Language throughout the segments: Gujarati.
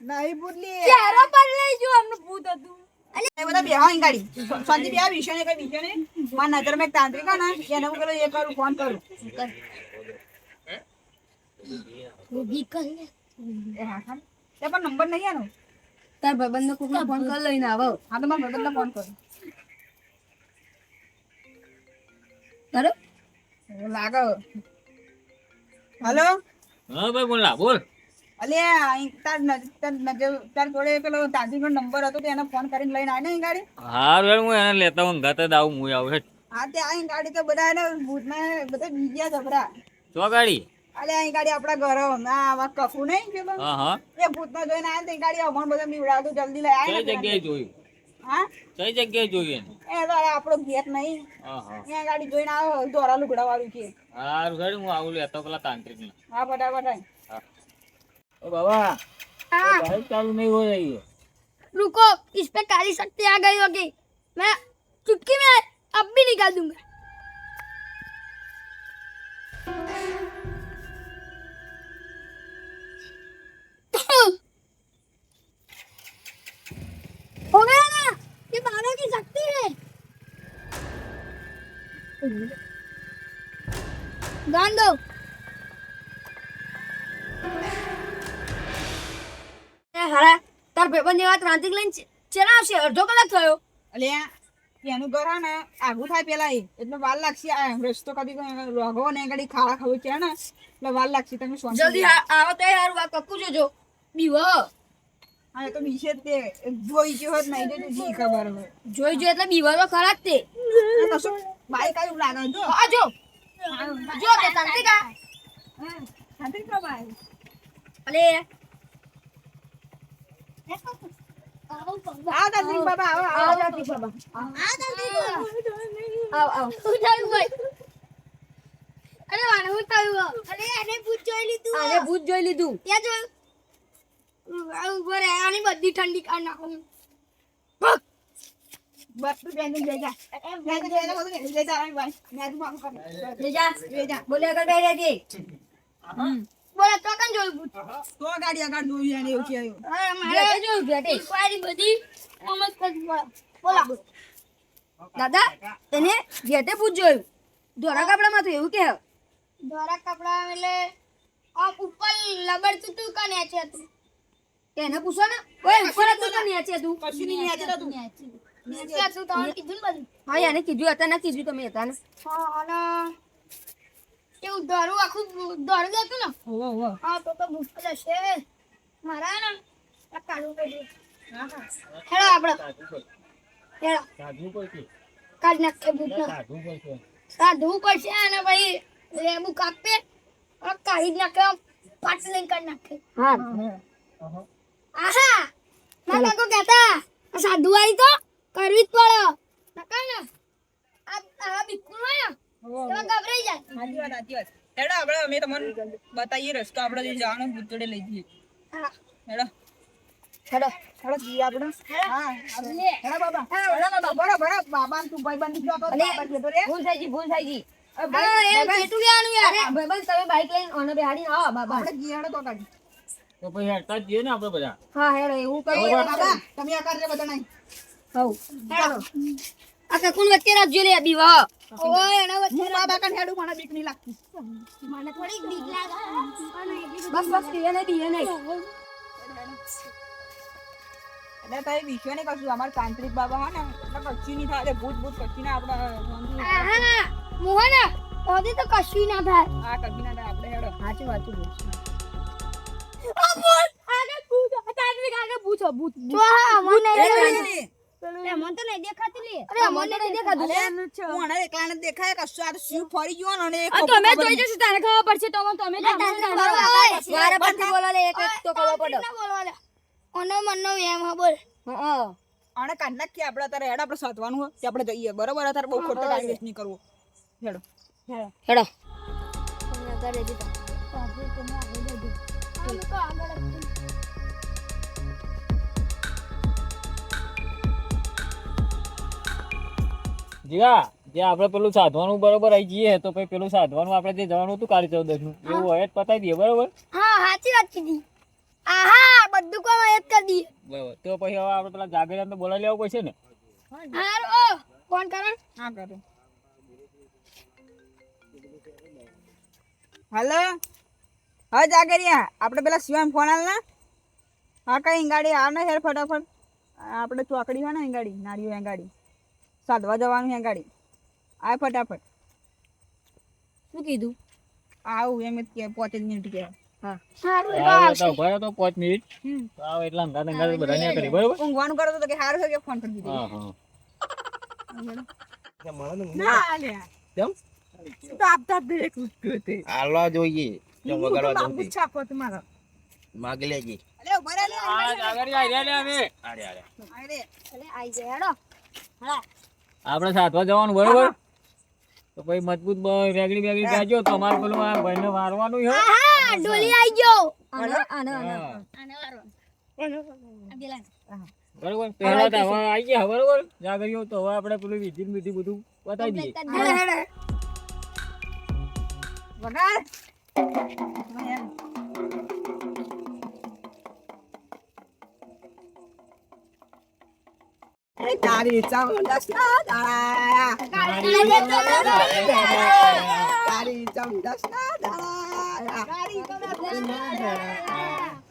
નહીં ભૂતલી. ચહેરો પર લઈ જો અમને ભૂત હતું એ બધા બેહો ગાડી. શાંતિ બેહો, વિષય ને કઈ વિષય નહીં. મારા નજરમાં એક તાંત્રિક ને, એને હું પેલો એ કરું, ફોન કરું. ઊભી કર લે એ હા, હા. તે પણ નંબર નહીં આનો. તાર ભાઈબંધને કોકનો ફોન કર લઈને આવો હા, તો મારા ભાઈબંધને ફોન કરું. એવું લાગે. હલો? હા ભાઈ બોલા બોલ. અલે તાર તાર નજર- તાર જોડે પેલો તાંત્રિકનો નંબર હતો તો એને ફોન કરીને લઈને આય ને ગાડી? હા હેડ હું એને લેતા હું ગાતે દાવ આવું હું આવું હા. તે અહીં ગાડી તો બધા એને ભૂતમાં બધા બીજા જબરા. તો ગાડી. અલે અહીં ગાડી આપણા ઘર ના આવા કફુ નહીં પેલો હા હા. એ ભૂતમાં જોઈને આયા તે ગાડી અમણ બધા નીવડાવતો જલ્દી લઈ આવે જગ્યાએ જોયું? હા કઈ જગ્યાએ જોયું એને એ તો અરે આપણો ઘેર નહીં હા હા અહીંયા ગાડી જોઈને આવો દોરા લુગડા વાળું છે હારું હેડ હું આવું લેતો પેલા તાંત્રિક ને હા ફટાફટ આય. ઓ બાબા हाँ બાઈક ચાલુ નહીં હો રહી है रुको इस पे काली शक्ति आ गई होगी मैं चुटकी में अब भी निकाल दूंगा ગાન દો હારા તાર ભાઈબંધની વાત રાંતિક લઈને ચેના આવશે? અડધો કલાક થયો. અલ્યા એનું ઘર ને આઘું થાય પેલા એટલે વાર લાગશે રસ્તો કદી રોગો ને કદી ખાડા ખાવું છે ને એટલે વાર લાગશે તમે સોન જલ્દી આવો તો યાર વાત કક્કું જોજો. બીવ. હા તે જોઈ જો જોઈ એટલે બીવા તો ખરા જ તે. આ બાઈક આવ્યું લાગે જો આ જો. જો તે આ હા, શાંતિ કરો ભાઈ. અલે. આવો તાંત્રિક બાબા આવો આવો આવો તાંત્રિક બાબા. આવ આવ શું થયું ભાઈ. અરે વાને હું થયું અરે એને ભૂત જોઈ લીધું અરે ભૂત જોઈ લીધું. ત્યાં જોયું રહે. આની બધી ઠંડી કાઢ નાખું. દાદા એને ઘેટે પૂછ જોયું ધોરા કપડામાં તો એવું કે ધોરા કપડા એટલે આમ ઉપર લબડતું તું કને છે હતું એને પૂછો ને ઓય ઉપર તો છે તું કશું નહીં યાદ ને હા એને કીધું હતા ને કીધું તમે હતા ને. હા અને એવું દોરું આખું દોરું જતું ને? હોવો હોવો હા. તો તો મુશ્કેલ હશે મારા ને? આ કાઢું પડશે હેડો આપણે હેડો પડશે કાઢ નાખે સાધવું પડશે કાઢવું પડશે અને ભાઈ લેબુ કાપે કાઢી જ નાખે પાટ લઈને કાઢી નાખે હા. આહા. ના કાકો કહેતા સાધુ આવી તો. કરવી જ પડે. નકાય ને આ આ બિલકુલ હોય ને તો ગભરાઈ જાય. સાચી વાત સાચી વાત. હેડો આપણે અમે તમને બતાવીએ રસ્તો. આપણે જે જવાનો ભૂત લઈ જઈએ. હા. હેડો. હેડો હેડો જઈએ આપણે. હા હેડો બાબા. હેડો બાબા બરો બરો. બાબા તું ભાઈ બંધ જો તો બાબા જતો રે. ભૂલ થઈ ગઈ ભૂલ થઈ ગઈ તો પછી હેડતા જ જઈએ ને આપણે બધા. હા હેડો એવું કરો તમે આ કરજો બધા નહીં હવ આ કકુન વચ્ચે રાખજો લે બીવા ઓય એના વચ્ચે હું બાબા કન હેડું મને બીક નહીં લાગતી. મને થોડી બીક લાગે. બસ બસ કે એને બીએ એને. એટલે તારી વિશ્વ ને કશું અમાર તાંત્રિક બાબા હા ને એટલે કશું નહીં થાય. ભૂત ભૂત કશું ના આપણે મોહન ઓદી તો કશું ના થાય. હા કભી ના થાય. આપણે હેડો. સાચું બોલ આ ભૂત આગળ ભૂત તાત્વિક આગળ ભૂત ભૂત. જો હા મને એ એ મને તો નહીં દેખાતી લે. અરે મને નહીં દેખાતું. અલે, હું આને એકલા દેખાય શિવ ફરી ગયો ને અને ખબર તમે જોઈ નહીં. તારે ખબર પડશે તો તમે તમે મારા પરથી બોલો લે એક એક તો ખબર પડે. ના બોલવા લે ઓનો મનનો એમ હા બોલ. હા આને કાઢ નાખીએ આપણે તારે હેડ આપણે સાધવાનું હોય તે આપણે જઈએ. બરોબર અત્યારે બહુ ખોટો ટાઈમ વેસ્ટ નહીં કરવો. હેડો. હેડો. હેડો. તમે આગળ. જીગા જે આપણે પેલું સાધવાનું બરોબર આવી જઈએ તો પછી પેલું સાધવાનું આપણે જે જવાનું હતું કાળી ચૌદશનું એવું હોય જ પતાવી દઈએ બરોબર? હા સાચી વાત કીધી. આહા બધું કામ એક જ કરી દઈએ. બરોબર. તો પછી હવે આપણે પેલા જાગરણ તો બોલાવી લેવું પડશે ને? હારું ઓ ફોન કરો હા કરો. હેલો? હા જાગરિયા આપણે પેલા શિવાન ફોન આલ ના. હા કઈ ગાડી આવ ને હેર ફટાફટ. આપણે ચોકડી હોય ને ગાડી નારીઓ ગાડી. સાધવા જવાનું હે ગાડી. આ ફટાફટ. શું કીધું? આવું એમ જ કે પોતે જ મિનિટ કે હારું એ આવશે. તો તો પાંચ મિનિટ. તો એટલા અંગાત અંગાત બધા નહીં કરી બરોબર? ઊંઘવાનું કરો તો કે સારું છે કે ફોન કરી દીધો. હા હા. ના આલ્યા કેમ? તો આપતા જ દરેક વસ્તુ જોઈએ. કેમ વગાડવા બાબુ જવું છાપો તમારો. માગી લેજે. અલે ઊભા લે, આ જાગરિયા આઈ રહ્યા ને અમે આડે આડે. અરે આઈ જાય હેડો. આપણે સાતવા જવાનું બરોબર? તો પછી મજબૂત રેગડી બેગડી ગાજો તો અમારે પેલું આ ભાઈને મારવાનું છે. ડોલી આવી ગયો. આને આને આને. હા. આને વારો આ પેલા બરોબર? પહેલા તો હવે આવી ગયા બરોબર? જાગરીઓ તો હવે આપણે પેલું વિધિ વિધિ બધું બતાવી દઈએ. હેડો હેડો વગાડ તારી ચમડસ ના દાળાયા તારી ચમડસ ના દાળાયા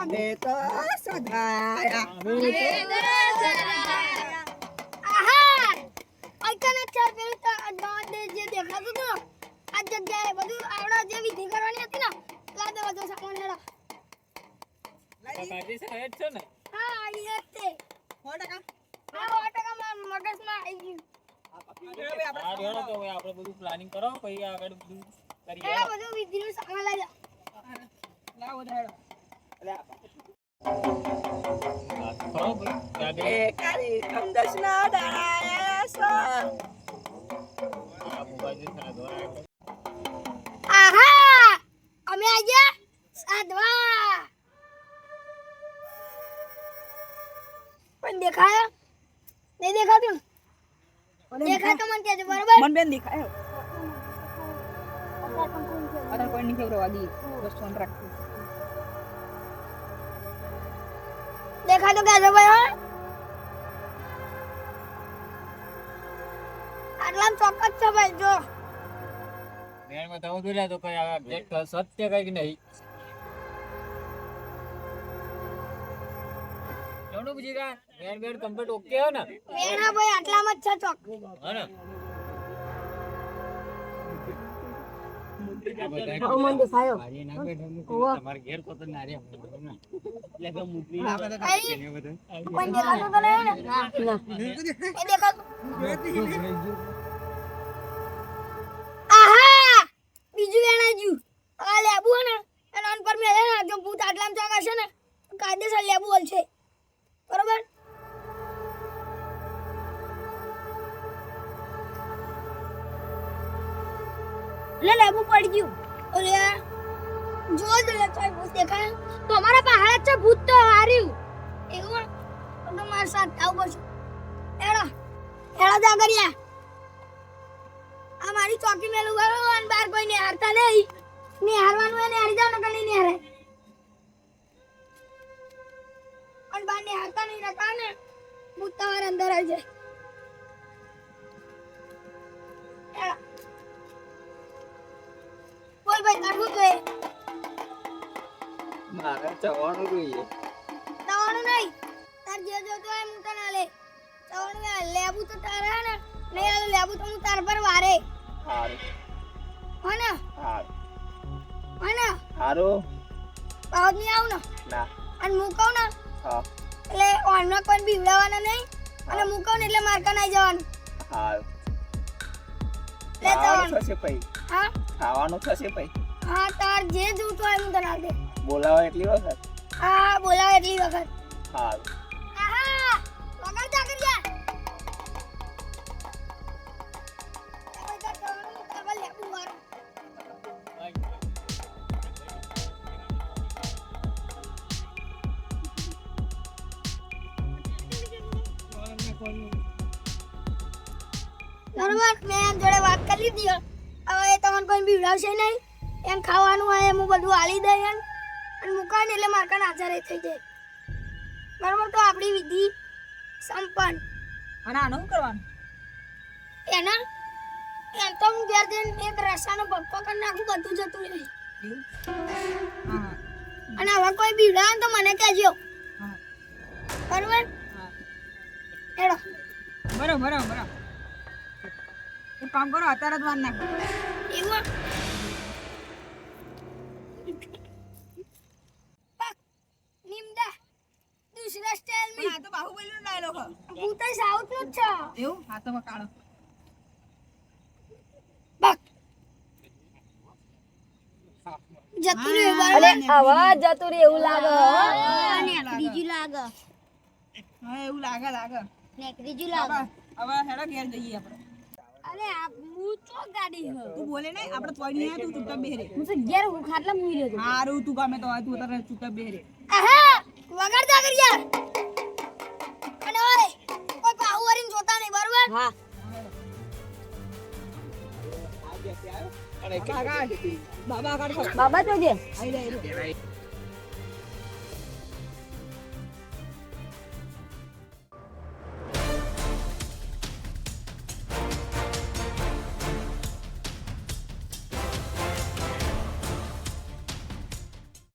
અમે તો સદાયા આહા અચાનક ચાર પેલું તો આ ગામ દે જે દેખાતું હતું ને, આ જગ્યાએ બધું આવડા જે વિધિ કરવાની હતી ને લા દો બધો સામાન હેડો આ કાઢી છે એ જ છે ને હા આઈ જ તે સો ટકા આ સો ટકા મારા મગજમાં આવી ગયું હા રેડો તો હવે આપણે બધું પ્લાનિંગ કરો પછી આગળ બધું કરી આ બધું વિધિનો સામાન લઈ જાઓ લાવો ધાડો આહા! અમે આજે સાધવા. પણ દેખાયો? નહીં દેખાતું? દેખાતો મને કહેજો બરોબર. મન બેન દેખાય. કોઈ નહીં ખબર દી બસ ફોન રાખજો દેખાય તો કહેજો ભાઈ હો આટલામાં ચોક્કસ છે ભાઈ જો બેનમાં થવું જોઈએ તો કઈ આ exact સત્ય કંઈક નહીં જોડું બીજી કા બેન બેન કમ્પ્લીટ ઓકે હે ને મેણા ભાઈ આટલામાં જ છે ચોક હે ને મન દેખાયો તમારે ઘેર તો ના રે એટલે કે મૂકવી ભાઈ કોઈ દેખાતું તો ને? ના. એ દેખાતું. છે ભૂત તો હાર્યું. એવું તો તમારા સાથ આવું પડશે એડો એડો જા કર્યા આ મારી ચોકી મેલું ગયો અને બાર કોઈ નિહારતા નહીં. નિહારવાનું એને હારી જાવ નકર નહીં નિહારે અને બાર નિહારતા નહીં રખા ને ભૂત તમારે અંદર આવી જાય. બોલ ભાઈ કાઢવું જોઈએ મારે ચવાણું જોઈએ ચવાણું નહીં? તાર જે જોતો હોય હું તને લે. ચવાણું લેબુ તો તારે હે ને? નહીં લેબુ તો હું તાર પર વારે. હારું. હો ને? હારું. હો ને? હારું? પાવત નહીં આવું ને? ના. અને હું કહું ને હા. એટલે ઓનમાં કોઈ બીવડાવવાના નહીં અને હું. કહું ને એટલે મારકા નહીં જવાનું. હારું. લે જવાનું. થશે પછી. હા? ખાવાનું થશે પછી. હા તાર જે જોતું હોય હું તને દે બોલાવો એટલી વખત? હા બોલાવે એટલી વખત. વાળું બરોબર મેં એમ જોડે વાત કરી હે. હવે તમને કોઈ બીવડાવશે નહીં. એમ ખાવાનું હોય એમ બધું આલી દે એમ. મુકાય ને એટલે મારકા આચારે થઈ જાય. બરાબર તો આપણી વિધિ સંપન્ન. અને આનું કરવાનું? એના એમ તો હું ઘેર જઈને એક રસાનો ભક્કો કરી નાખું બધું જતું રહે. હા અને હવે કોઈ બીવડાવે તો મને કહેજો. હા. બરોબર? હા. હેડો. બરો બરો બરો એક કામ કરો અત્યારે જ વાર નાખો. એવું પાક, નિમદા દૂસરા સ્ટાઇલ પણ આ તો બાહુબલીનો ડાયલોગ હું તો સાઉથનું જ છે એવું હા તો કાઢો બક જતું રહ્યું અરે, બરોબર જતું રહે એવું લાગે અને ત્રીજું લાગે. હા એવું લાગે લાગે. ને ત્રીજું હવે હવે હેડો ઘેર જઈએ આપણે. અરે આ હું ચો ગાડી હે? તું બોલે નહીં આપણે તોડી નહીં તું ચૂપચાપ બેહરે. હું તો ઘેર હું ખાટલા મૂકી રહ્યો હારું તું ગમે તો હોય તું તારે ચૂપચાપ બેહરે. આહા વગાડતા કર યાર. બરોબર? હા. બાબા કાઢ. બાબા તો જે